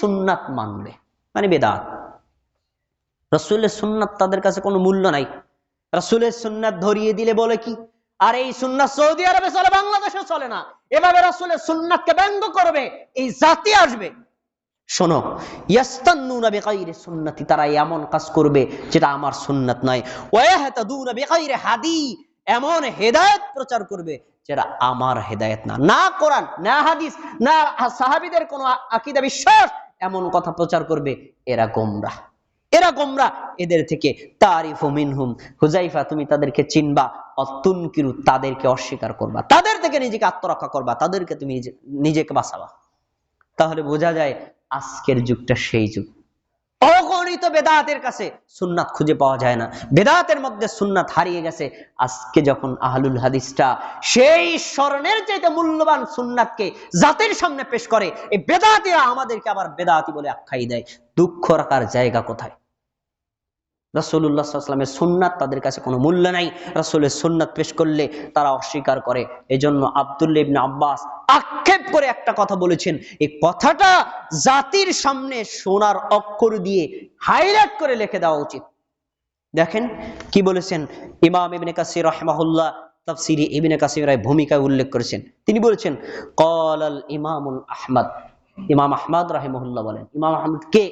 সুন্নাত মানবে মানে বেদাত। রসুলের সুন্নাত তাদের কাছে কোনো মূল্য নাই। রসুলের সুন্নাত ধরিয়ে দিলে বলে কি? আর এই সুন্নাত সৌদি আরবে চলে বাংলাদেশে চলে না। এভাবে রসুলের সুন্নাতকে ব্যঙ্গ করবে, এই জাতি আসবে। শোনো, ইয়াস্তান্নুনা বিগাইরি সুন্নতি, তারা এমন কাজ করবে যেটা আমার সুন্নাত নয়। ওয়াহতাদুনা বিগাইরি হাদি, এমন হেদায়েত প্রচার করবে যেটা আমার হেদায়েত না। না কোরআন, না হাদিস, না সাহাবীদের কোনো আকীদা, বিশ্বাস এমন কথা প্রচার করবে, এরা গোমরা। এরা গোমরা। এদের থেকে তারিফ মিনহুম। হুজাইফা, তুমি তাদেরকে চিনবা। অতুনকিরু, তাদেরকে অস্বীকার করবা। তাদের থেকে নিজেকে আত্মরক্ষা করবা। তাদেরকে তুমি নিজেকে বাঁচাবা। তাহলে বোঝা যায় আজকের যুগটা সেই যুগ। অগণিত বেদাতের কাছে সুন্নাত খুঁজে পাওয়া যায় না। বেদাতের মধ্যে সুন্নাত হারিয়ে গেছে। আজকে যখন আহলুল হাদিসটা সেই স্মরণের চাইতে মূল্যবান সুন্নাতকে জাতির সামনে পেশ করে, এই বেদাতিরা আমাদেরকে আবার বেদাতি বলে আখ্যাই দেয়। দুঃখ রাখার জায়গা কোথায়? রসুল্লাহামের সুন্নাত তাদের কাছে কোনো মূল্য নাই। রসুলের সুন্নাত পেশ করলে তারা অস্বীকার করে। এজন্য আবদুল্লা ইবনে আব্বাস আক্ষেপ করে একটা কথা বলেছেন। এই কথাটা জাতির সামনে সোনার অক্ষর দিয়ে হাইলাইট করে লিখে দেওয়া উচিত। দেখেন কি বলেছেন ইমাম ইবনে কাসির রহমাহুল্লাহ, তাফসিরি ইবনে কাসির রায় ভূমিকা উল্লেখ করেছেন। তিনি বলেছেন কল আল ইমামুল আহমদ। ইমাম আহমদ রাহিমহুল্লাহ বলেন। ইমাম আহমদ কে?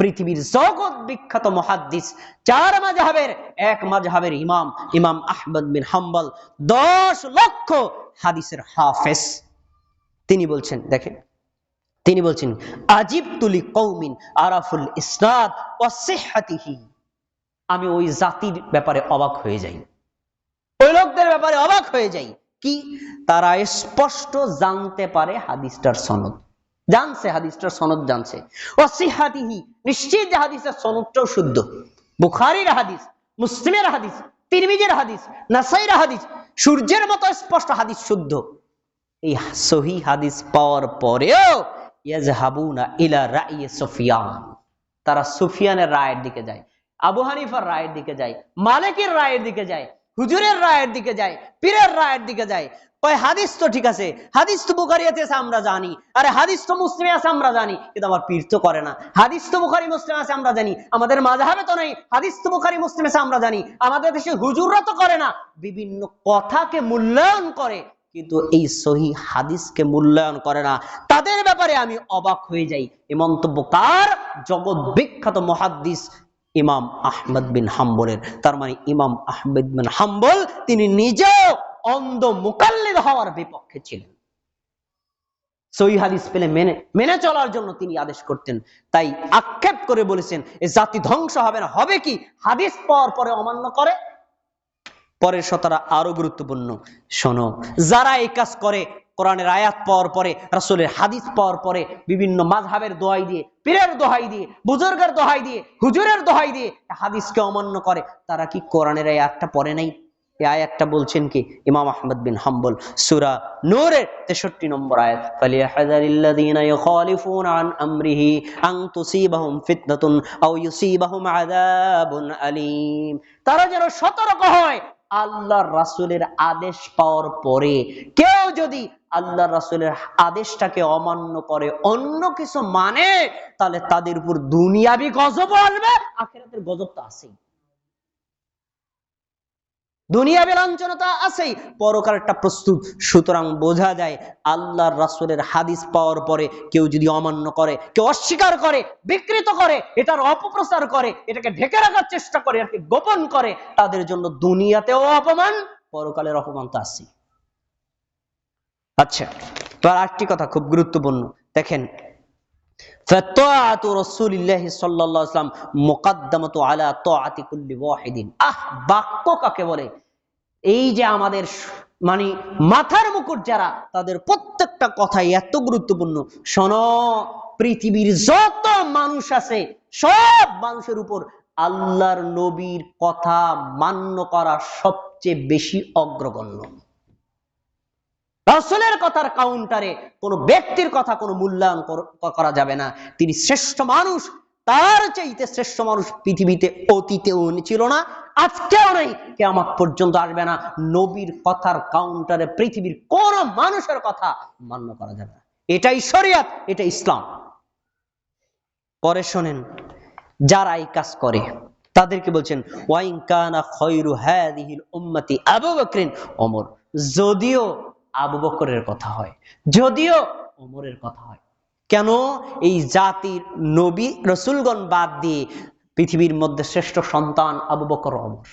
পৃথিবীর জগৎ বিখ্যাত মহাদ্দিস, চার মাঝহাবের এক মাঝহাবের ইমাম ইমাম আহমদ বিন হাম্বল, দশ লক্ষ হাদিসের হাফেজ। তিনি বলছেন, দেখেন, তিনি বলছেন আজিব তুলি কৌমিন আরাফুল ইসনাদ ওয়াসিহাতিহি আমি ওই জাতির ব্যাপারে অবাক হয়ে যাই। ওই লোকদের ব্যাপারে অবাক হয়ে যাই। কি? তারা স্পষ্ট জানতে পারে হাদিসটার সনদ। জানছে হাদিসটার সনদ জানছে। অসিহাতিহি নিশ্চিত যে হাদিসের সনদটাও শুদ্ধ। বুখারির হাদিস, মুসলিমের হাদিস, তিরমিজের হাদিস নাসাইর হাদিস, সূর্যের মতো স্পষ্ট হাদিস শুদ্ধ। এই সহি হাদিস পাওয়ার পরেও ইয়াজহাবুনা ইলা রাইয়ে সুফিয়ান। তারা সুফিয়ানের রায়ের দিকে যায়, আবু হানিফার রায়ের দিকে যায়, মালিকের রায়ের দিকে যায়, হুজুরের রায়ের দিকে যায়, পীরের রায়ের দিকে যায়। হাদিস তো ঠিক আছে। হাদিস তো আছে, আমরা জানি। আরে, হাদিস তো আছে, আমরা জানি। কিন্তু আমার পীর তো করে না। হাদিস তো বুখারি, মুসলিম আছে, আমরা জানি। আমাদের মাঝহাবে তো নেই। হাদিস তো বুখারি, মুসলিম আছে, আমরা জানি। আমাদের দেশে হুজুররা তো করে না। বিভিন্ন কথাকে মূল্যায়ন করে, কিন্তু এই সহি হাদিসকে মূল্যায়ন করে না। তাদের ব্যাপারে আমি অবাক হয়ে যাই। এই মন্তব্য কার? জগৎ বিখ্যাত মহাদ্দিস ইমাম আহমদ বিন হাম্বলের। তার মানে ইমাম আহমেদ বিন হাম্বল, তিনি নিজেও অন্ধ মুকাল্লিদ হওয়ার বিপক্ষে ছিলেন। সহি হাদিস পেলে মেনে মেনে চলার জন্য তিনি আদেশ করতেন। তাই আক্ষেপ করে বলেছেন, এ জাতি ধ্বংস হবে না, হবে কি? হাদিস পাওয়ার পরে অমান্য করে। পরের শতরা আরও গুরুত্বপূর্ণ। শোনো, যারা এই কাজ করে, কোরআনের আয়াত পাওয়ার পরে, রাসূলের হাদিস পাওয়ার পরে, বিভিন্ন মাযহাবের দোহাই দিয়ে, পীরের দোহাই দিয়ে, বুজুর্গের দোহাই দিয়ে, হুজুরের দোহাই দিয়ে হাদিসকে অমান্য করে, তারা কি কোরআনের আয়াতটা পড়ে নাই? এই আয়াতটা বলছেন কি? ইমাম আহমদ বিন হাম্বল, সূরা নূরের 63 নম্বর আয়াত। ফালিয়াহযারিল্লাযীনা ইউখালিফুনা আন আমরিহি আন তুসিবাহুম ফিতনাতুন আও ইউসিবাহুম আযাবুন আলীম। তারা যেন সতর্ক হয় আল্লাহর রাসূলের আদেশ পাওয়ার পরে। কেউ যদি আল্লাহর রাসূলের আদেশটাকে অমান্য করে, অন্য কিছু মানে তাহলে তাদের উপর দুনিয়াবি গজব আসবে, আখিরাতের গজব তো আছেই। দুনিয়াবি লাঞ্ছনতা আছেই পরকারটা প্রস্তুত। সুতরাং বোঝা যায় আল্লাহর রাসূলের হাদিস পাওয়ার পরে কেউ যদি অমান্য করে, কেউ অস্বীকার করে, বিকৃত করে, এটার অপপ্রচার করে, এটাকে ঢেকে রাখার চেষ্টা করে, এটাকে গোপন করে, তাদের জন্য দুনিয়াতেও অপমান, পরকালের অপমান তো আছেই। আচ্ছা এবার আরেকটি কথা খুব গুরুত্বপূর্ণ। দেখেন فطاعة رسول الله صلى الله عليه وسلم مقدمة على طاعة كل واحد আহ বাক্য কাকে বলে এই যে আমাদের স- মানে মাথার মুকুট যারা তাদের প্রত্যেকটা কথাই এত গুরুত্বপূর্ণ শোনো পৃথিবীর যত মানুষ আছে সব মানুষের উপর আল্লাহর নবীর কথা মান্য করা সবচেয়ে বেশি অগ্রগণ্য রাসূলের কথার কাউন্টারে কোনো ব্যক্তির কথা কোনো মূল্যায়ন করা যাবে না। তিনি শ্রেষ্ঠ মানুষ, তার চাইতে শ্রেষ্ঠ মানুষ পৃথিবীতে অতীতেও ছিল না, আজকেও নেই কেমন পর্যন্ত আসবে না। নবীর কথার কাউন্টারে পৃথিবীর কোন মানুষের কথা মান্য করা যাবে না। এটাই শরিয়ত এটা ইসলাম। পরে শোনেন, যারা এই কাজ করে, তাদেরকে বলছেন, ওয়াইন কানা খয়রু হাদিহিল উম্মতি আবু বকরিন ওমর। যদিও আবু বকরের কথা হয়, যদিও ওমরের কথা হয়। কেন? এই জাতির নবী, রসুলগণ বাদ দিয়ে পৃথিবীর মধ্যে শ্রেষ্ঠ সন্তান আবু বকর ওমর।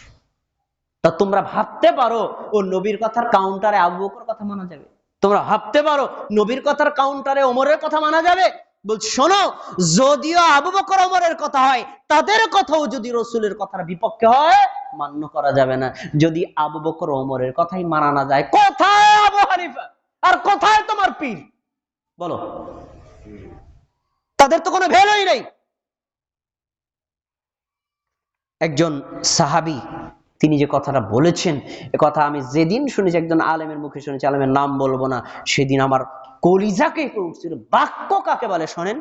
তা তোমরা ভাবতে পারো, ও নবীর কথার কাউন্টারে আবু বকর কথা মানা যাবে। তোমরা ভাবতে পারো, নবীর কথার কাউন্টারে ওমরের কথা মানা যাবে? শোনো, যদিও আবু বকর ওমরের কথা হয়, তাদের কথাও যদি রসুলের কথার বিপক্ষে হয়, মান্য করা যাবে না। যদি আবু বকর ওমরের কথাই মানা না যায়, কোথায় আর কোথায় তোমার পীর? বলো। তাদের তো কোনো একজন সাহাবি, তিনি যে কথাটা বলেছেন, এ কথা আমি যেদিন শুনেছি, একজন আলেমের মুখে শুনেছি, আলেমের নাম বলব না, সেদিন আমার কলিজাকে বাক্য কাকে বলে শোনেন?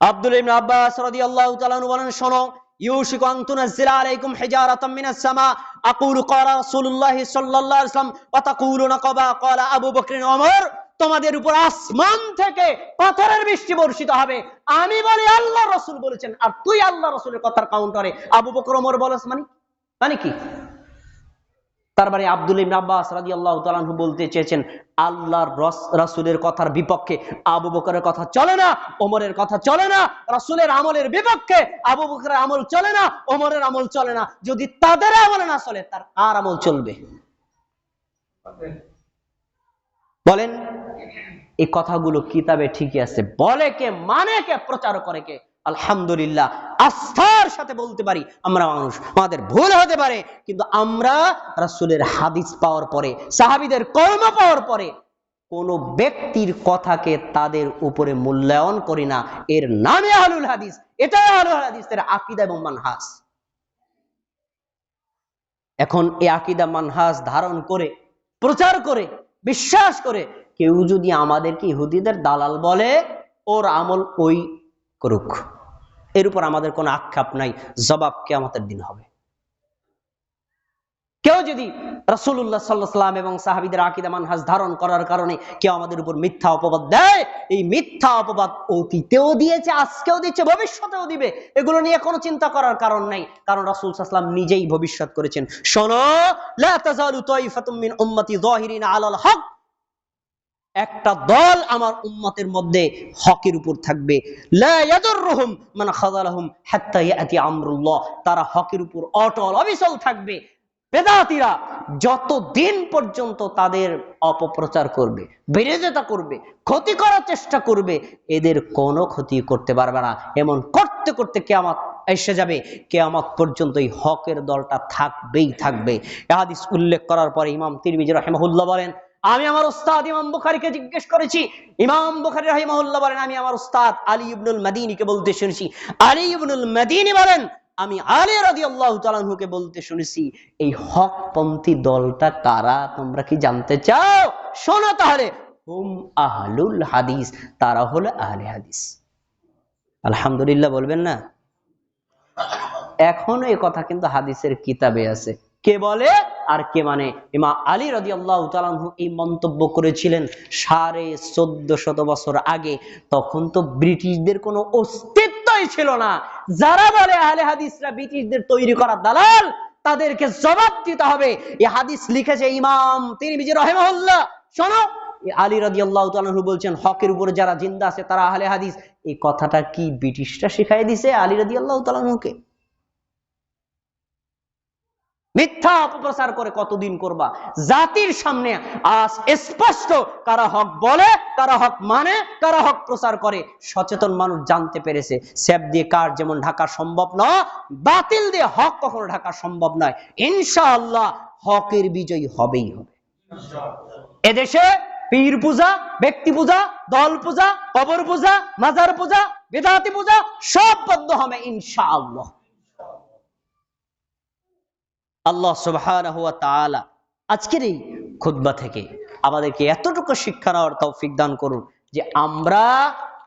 আব্দুল ইবনে আব্বাস রাদিয়াল্লাহু তাআলা বলেন, শোনো ইউশিকু تنزل عليكم حجارة من السماء أقول قال رسول الله صلى الله عليه وسلم তাকুলুনা ক্বাবা قال আবু بكر عمر তোমাদের উপর আসমান থেকে পাথরের বৃষ্টি বর্ষিত হবে। আমি বলি, আল্লাহ রসুল বলেছেন, আর তুই আল্লাহ রসুলের কথার কাউন্টারে আবু বকর ওমর বলস মানে মানে কি? তারপরে আব্দুল ইবনে আব্বাস রাদিয়াল্লাহু তাআলা আনহু বলতে চেয়েছেন, আল্লাহর রস- রাসূলের কথার বিপক্ষে আবু বকরের কথা চলে না, ওমরের কথা চলে না, রাসূলের আমলের বিপক্ষে আবু বকরের আমল চলে না, ওমরের আমল চলে না। যদি তাদের আমল না চলে, তার কার আমল চলবে? বলেন, এই কথাগুলো কিতাবে ঠিকই আছে। বলে কে মানে কে, প্রচার করে কে? আলহামদুলিল্লাহ, আস্থার সাথে বলতে পারি, আমরা মানুষ, আমাদের ভুল হতে পারে, কিন্তু আমরা রাসূলের হাদিস পাওয়ার পরে, সাহাবীদের কর্ম পাওয়ার পরে, কোন ব্যক্তির কথাকে তাদের উপরে মূল্যায়ন করি না। এর নামে হাদিস, এটাই আকীদা এবং মানহাজ। এখন এই আকীদা, মানহাজ ধারণ করে, প্রচার করে, বিশ্বাস করে, কেউ যদি আমাদেরকে ইহুদিদের দালাল বলে, ওর আমল ওই করুক। এর উপর আমাদের কোনো আক্ষেপ নাই, জবাব কে আমাদের দিন হবে। কেউ যদি রাসূলুল্লাহ সাল্লাল্লাহু আলাইহি এবং সাহাবীদের আকীদা মানহাজ ধারণ করার কারণে কেউ আমাদের উপর মিথ্যা অপবাদ দেয়, এই মিথ্যা অপবাদ অতীতেও দিয়েছে, আজকেও দিচ্ছে, ভবিষ্যতেও দিবে, এগুলো নিয়ে কোনো চিন্তা করার কারণ নাই। কারণ রাসূল সাল্লাম নিজেই ভবিষ্যৎ করেছেন। শোনো মিন উম্মতি আলাল হক। একটা দল আমার উম্মতের মধ্যে হকের উপর থাকবে। তারা হকের উপর অটল, অবিচল থাকবে। বেদাতিরা যতদিন পর্যন্ত তাদের অপপ্রচার করবে বিরোধিতা করবে, ক্ষতি করার চেষ্টা করবে, এদের কোনো ক্ষতি করতে পারবে না। এমন করতে করতে কে কেয়ামত এসে যাবে। কে কেয়ামত পর্যন্ত এই হকের দলটা থাকবেই থাকবে। এ হাদিস উল্লেখ করার পরে ইমাম তিরমিজি রাহিমাহুল্লাহ বলেন আমি আমার উস্তাদ ইমাম বুখারীকে জিজ্ঞেস করেছি, ইমাম বুখারী রাহিমাহুল্লাহ বলেন, আমি আমার উস্তাদ আলী ইবনুল মাদিনীকে বলতে শুনেছি। আলী ইবনুল মাদিনী বলেন, আমি আলী রাদিয়াল্লাহু তাআলা আনহুকে বলতে শুনেছি। এই হকপন্থী দলটা কারা? তোমরা কি জানতে চাও? শোনো তাহলে। হুম আহলুল হাদিস। তারা হলো আহলে হাদিস। আলহামদুলিল্লাহ বলবেন না? এখনও এই কথা কিন্তু হাদিসের কিতাবে আছে। কে বলে? আর কে মানে? ইমা আলী রাজি আল্লাহ এই মন্তব্য করেছিলেন সাড়ে চোদ্দ শত বছর আগে। তখন তো ব্রিটিশদের কোনো অস্তিত্বই ছিল না। যারা বলে আহলে হাদিসরা ব্রিটিশদের তৈরি করা দালাল, তাদেরকে জবাব দিতে হবে। এই হাদিস লিখেছে ইমাম তিনি বিজয় রহেমহল্লা শোনো আলী রাজি আল্লাহ বলছেন, হকের উপরে যারা জিন্দা আছে তারা আহলে হাদিস। এই কথাটা কি ব্রিটিশরা শিখাই দিছে আলী রাজি আল্লাহ তালাহুকে মিথ্যা অপপ্রচার করে কতদিন করবা? জাতির সামনে আজ স্পষ্ট, কারা হক বলে, কারা হক মানে কারা হক প্রচার করে, সচেতন মানুষ জানতে পেরেছে। স্যাপ দিয়ে কার যেমন ঢাকা সম্ভব নয়, বাতিল দিয়ে হক কখনো ঢাকা সম্ভব নয়। ইনশাআল্লাহ হকের বিজয় হবেই হবে। এদেশে পীর পূজা, ব্যক্তি পূজা, দল পূজা, কবর পূজা, মাজার পূজা, বেদাতি পূজা সব বদ্ধ হবে ইনশাআল্লাহ। আল্লাহ তাআলা আজকের এই খুতবা থেকে আমাদেরকে এতটুকু শিক্ষা নেওয়ার তৌফিক দান করুন যে আমরা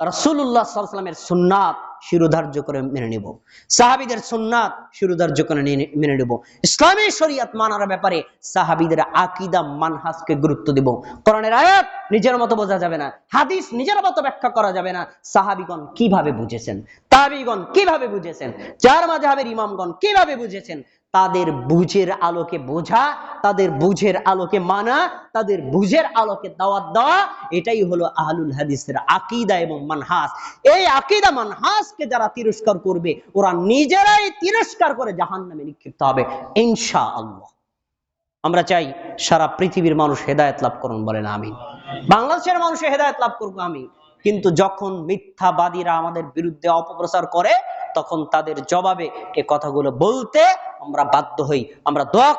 আলাইহি ওয়াসাল্লামের সুন্নাত শিরোধার্য করে মেনে নিব। সাহাবিদের সুন্নাত শিরোধার্য করে মেনে নিব। ইসলামী শরিয়াত মানার ব্যাপারে সাহাবিদের আকিদা, মানহাজকে গুরুত্ব দিব। কোরআনের আয়াত নিজের মতো বোঝা যাবে না, হাদিস নিজের মতো ব্যাখ্যা করা যাবে না। সাহাবিগণ কীভাবে বুঝেছেন? তাবিগণ কীভাবে বুঝেছেন? চার মাঝহাবের ইমামগণ কীভাবে বুঝেছেন? তাদের বুঝের আলোকে বোঝা, তাদের বুঝের আলোকে মানা, তাদের বুঝের আলোকে দাওয়াত দেওয়া, এটাই হলো আহলুল হাদিসের আকিদা এবং মানহাস। এই আকিদা, মানহাসকে যারা তিরস্কার করবে, ওরা নিজেরাই তিরস্কার করে জাহান্নামে নিক্ষিপ্ত হবে ইনশা আল্লাহ আমরা চাই সারা পৃথিবীর মানুষ হেদায়েত লাভ করুন বলেন আমি বাংলাদেশের মানুষ হেদায়েত লাভ করব আমি কিন্তু যখন মিথ্যাবাদীরা আমাদের বিরুদ্ধে অপপ্রচার করে তখন তাদের জবাবে এ কথাগুলো বলতে আমরা বাধ্য হই। আমরা দোয়া